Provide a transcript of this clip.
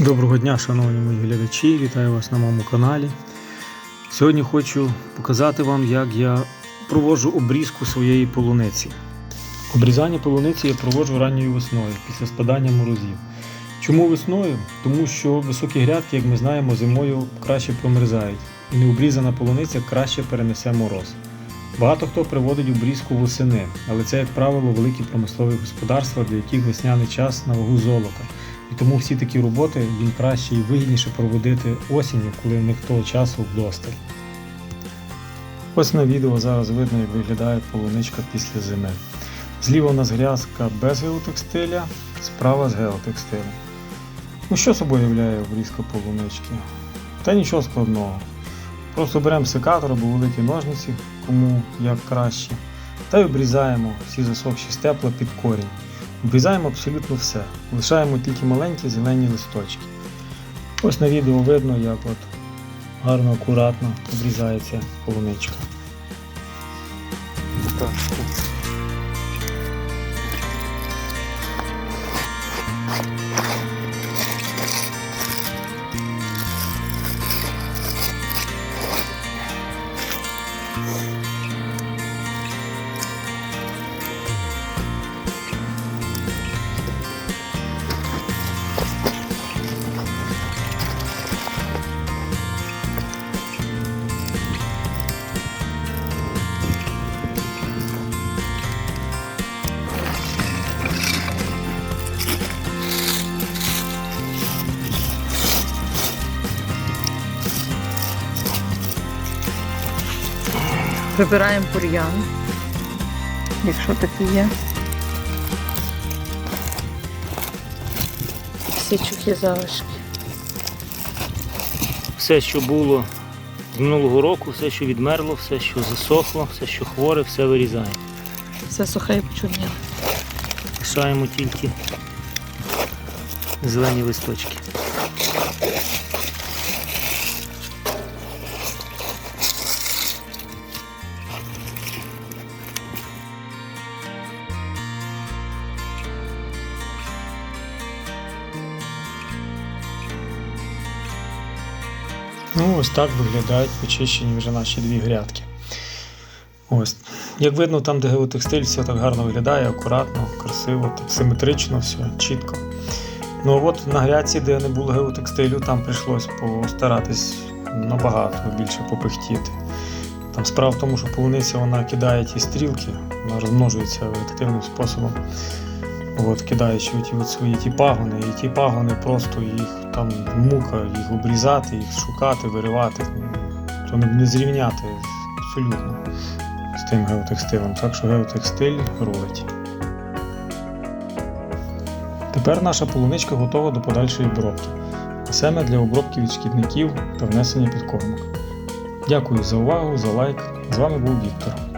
Доброго дня, шановні мої глядачі, вітаю вас на моєму каналі. Сьогодні хочу показати вам, як я проводжу обрізку своєї полуниці. Обрізання полуниці я проводжу ранньою весною після спадання морозів. Чому весною? Тому що високі грядки, як ми знаємо, зимою краще промерзають, і необрізана полуниця краще перенесе мороз. Багато хто приводить обрізку восени, але це, як правило, великі промислові господарства, для яких весняний час на вагу золота. І тому всі такі роботи їм краще і вигідніше проводити осінню, коли в них того часу вдосталь. Ось на відео зараз видно, як виглядає полуничка після зими. Зліва у нас грязка без геотекстиля, справа з геотекстилем. Ну що собою являє обрізка полунички? Та нічого складного. Просто беремо секатор або великі ножниці, кому як краще, та й обрізаємо всі засохші степла під корінь. Обрізаємо абсолютно все. Лишаємо тільки маленькі зелені листочки. Ось на відео видно, як от гарно, акуратно обрізається полуничка. Так. Вибираємо бур'ян, якщо такий є. Всі чухі залишки. Все, що було з минулого року, все, що відмерло, все, що засохло, все, що хворе, все вирізаємо. Все сухе і почорніле. Лишаємо тільки зелені листочки. Ну, ось так виглядають почищені вже наші дві грядки. Ось. Як видно, там, де геотекстиль, все так гарно виглядає, акуратно, красиво, так симетрично, все чітко. Ну от на грядці, де не було геотекстилю, там прийшлось постаратись набагато більше попихтіти. Там справа в тому, що полуниця вона кидає ті стрілки, вона розмножується вегетативним способом. От, кидаючи ті от свої ті пагони, і ті пагони просто їх там мука, їх обрізати, їх шукати, виривати. То не, зрівняти абсолютно з тим геотекстилем. Так що геотекстиль рулить. Тепер наша полуничка готова до подальшої обробки. А саме для обробки від шкідників та внесення підкормок. Дякую за увагу, за лайк. З вами був Віктор.